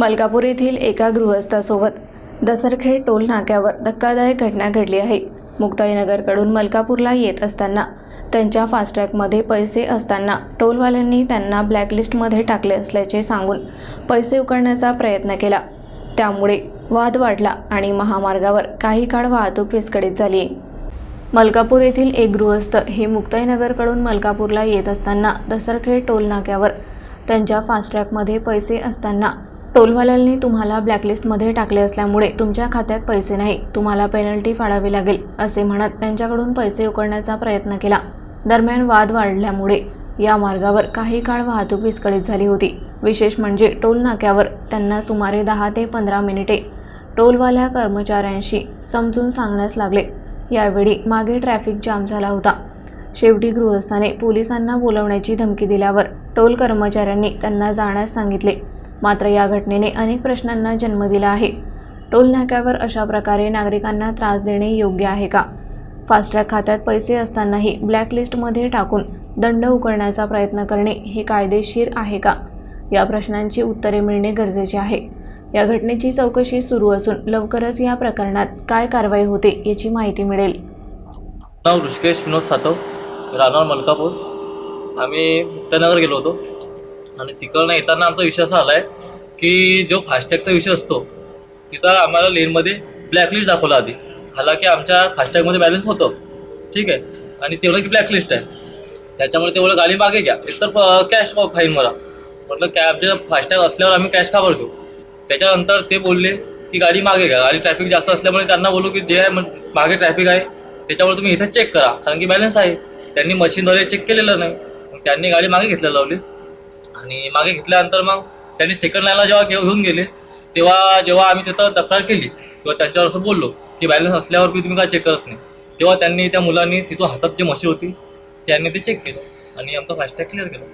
मलकापूर येथील एका गृहस्थासोबत दसरखेड टोल नाक्यावर धक्कादायक घटना घडली आहे. मुक्ताईनगरकडून मलकापूरला येत असताना त्यांच्या फास्टॅगमध्ये पैसे असताना टोलवाल्यांनी त्यांना ब्लॅकलिस्टमध्ये टाकले असल्याचे सांगून पैसे उकळण्याचा प्रयत्न केला. त्यामुळे वाद वाढला आणि महामार्गावर काही काळ वाहतूक विस्कळीत झाली. मलकापूर येथील एक गृहस्थ हे मुक्ताईनगरकडून मलकापूरला येत असताना दसरखेड टोल नाक्यावर त्यांच्या फास्टॅगमध्ये पैसे असताना टोलवाल्यांनी तुम्हाला ब्लॅकलिस्टमध्ये टाकले असल्यामुळे तुमच्या खात्यात पैसे नाही. तुम्हाला पेनल्टी फाडावी लागेल असे म्हणत त्यांच्याकडून पैसे उकळण्याचा प्रयत्न केला. दरम्यान वाद वाढल्यामुळे या मार्गावर काही काळ वाहतूक विस्कळीत झाली होती. विशेष म्हणजे टोल नाक्यावर त्यांना सुमारे दहा ते पंधरा मिनिटे टोलवाल्या कर्मचाऱ्यांशी समजून सांगण्यास लागले. यावेळी मागे ट्रॅफिक जाम झाला होता. शेवटी गृहस्थाने पोलिसांना बोलवण्याची धमकी दिल्यावर टोल कर्मचाऱ्यांनी त्यांना जाण्यास सांगितले. मात्र या घटनेने अनेक प्रश्नांना जन्म दिला आहे. टोल नाक्यावर अशा प्रकारे नागरिकांना त्रास देणे योग्य आहे का? फास्टॅग खात्यात पैसे असतानाही ब्लॅकलिस्टमध्ये टाकून दंड उकळण्याचा प्रयत्न करणे हे कायदेशीर आहे का? या प्रश्नांची उत्तरे मिळणे गरजेचे आहे. या घटनेची चौकशी सुरू असून लवकरच या प्रकरणात काय कारवाई होते याची माहिती मिळेल. नाव ऋषिकेश विनोद सातव राहणार मलकापूर. आम्ही मुक्तानगर गेलो होतो. आणि तिकडनं येताना आमचा विषय असा आला आहे की जो फास्टॅगचा विषय असतो तिथं आम्हाला लेनमध्ये ब्लॅकलिस्ट दाखवला आधी. हालाकी आमच्या फास्टॅगमध्ये बॅलन्स होतं. ठीक आहे? आणि तेवढं की ब्लॅकलिस्ट आहे. त्याच्यामुळे तेवढं गाडी मागे घ्या. एकतर कॅश फाईन मला. म्हटलं कॅब आमच्या फास्टॅग असल्यावर आम्ही कॅश का भरतो? त्याच्यानंतर ते बोलले की गाडी मागे घ्या. गाडी ट्रॅफिक जास्त असल्यामुळे त्यांना बोलू की जे आहे मग मागे ट्रॅफिक आहे त्याच्यामुळे तुम्ही इथं चेक करा. कारण की बॅलन्स आहे. त्यांनी मशीनद्वारे चेक केलेलं नाही. त्यांनी गाडी मागे घ्यायला लावली. आणि मागे घेतल्यानंतर मग त्यांनी सेकंड लाईनला जेव्हा घेऊन गेले तेव्हा जेव्हा आम्ही तिथं तक्रार केली किंवा त्यांच्यावर असं बोललो की बॅलन्स असल्यावर बी तुम्ही काय चेक करत नाही. तेव्हा त्यांनी त्या मुलांनी तिथून हातात जी मशीन होती त्यांनी ते चेक केलं. आणि आमचा फास्टॅग क्लिअर केला.